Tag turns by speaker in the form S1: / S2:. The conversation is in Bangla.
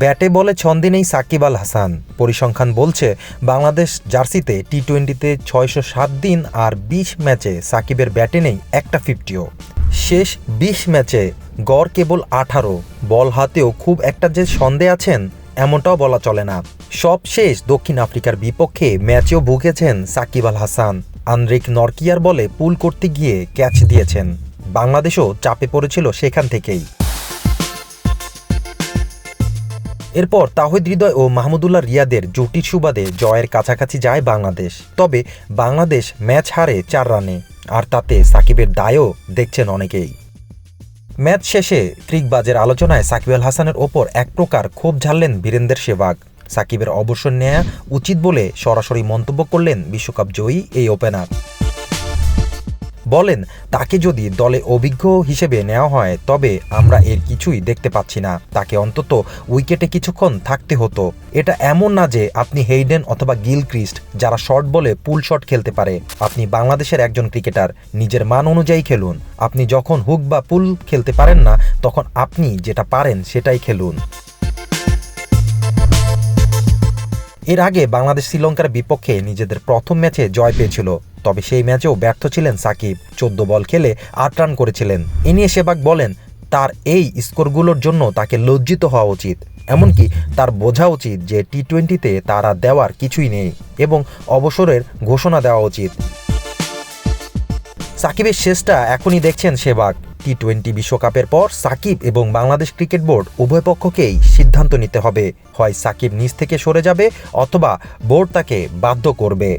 S1: ব্যাটে বলে ছন্দে নেই সাকিব আল হাসান। পরিসংখ্যান বলছে, বাংলাদেশ জার্সিতে টি টোয়েন্টিতে ছয়শো সাত দিন আর বিশ ম্যাচে সাকিবের ব্যাটে নেই একটা ফিফটিও। শেষ বিশ ম্যাচে গড় কেবল আঠারো, বল হাতেও খুব একটা যে সন্দেহ আছেন, এমনটাও বলা চলে না। সব শেষ দক্ষিণ আফ্রিকার বিপক্ষে ম্যাচেও ভুগেছেন সাকিব আল হাসান। আন্দ্রিক নরকিয়ার বলে পুল করতে গিয়ে ক্যাচ দিয়েছেন। বাংলাদেশও চাপে পড়েছিল সেখান থেকেই। এরপর তাহিদ হৃদয় ও মাহমুদুল্লাহ রিয়াদের জুটির সুবাদে জয়ের কাছাকাছি যায় বাংলাদেশ। তবে বাংলাদেশ ম্যাচ হারে চার রানে, আর তাতে সাকিবের দায়ও দেখছেন অনেকেই। ম্যাচ শেষে ক্রিকবাজের আলোচনায় সাকিব আল হাসানের ওপর এক প্রকার ক্ষোভ ঝাড়লেন বীরেন্দ্র সেবাগ সাকিবের অবসর নেওয়া উচিত বলে সরাসরি মন্তব্য করলেন বিশ্বকাপ জয়ী এই ওপেনার। বলেন, তাকে যদি দলে অভিজ্ঞ হিসেবে নেওয়া হয়, তবে আমরা এর কিছুই দেখতে পাচ্ছি না। তাকে অন্তত উইকেটে কিছুক্ষণ থাকতে হতো। এটা এমন না যে আপনি হেইডেন অথবা গিল ক্রিস্ট যারা শর্ট বলে পুল শট খেলতে পারে। আপনি বাংলাদেশের একজন ক্রিকেটার, নিজের মান অনুযায়ী খেলুন। আপনি যখন হুক বা পুল খেলতে পারেন না, তখন আপনি যেটা পারেন সেটাই খেলুন। এর আগে বাংলাদেশ শ্রীলঙ্কার বিপক্ষে নিজেদের প্রথম ম্যাচে জয় পেয়েছিল, তবে সেই ম্যাচেও ব্যর্থ ছিলেন সাকিব। চোদ্দ বল খেলে আট রান করেছিলেন। এ নিয়ে সেবাগ বলেন, তার এই স্কোরগুলোর জন্য তাকে লজ্জিত হওয়া উচিত। এমনকি তার বোঝা উচিত যে টি টোয়েন্টিতে তারা দেওয়ার কিছুই নেই এবং অবসরের ঘোষণা দেওয়া উচিত। সাকিবের শেষটা এখনই দেখছেন সেবাগ। টি টোয়েন্টি বিশ্বকাপের পর সাকিব এবং বাংলাদেশ ক্রিকেট বোর্ড উভয় পক্ষকেই সিদ্ধান্ত নিতে হবে। হয় সাকিব নিজ থেকে সরে যাবে অথবা বোর্ড তাকে বাধ্য করবে।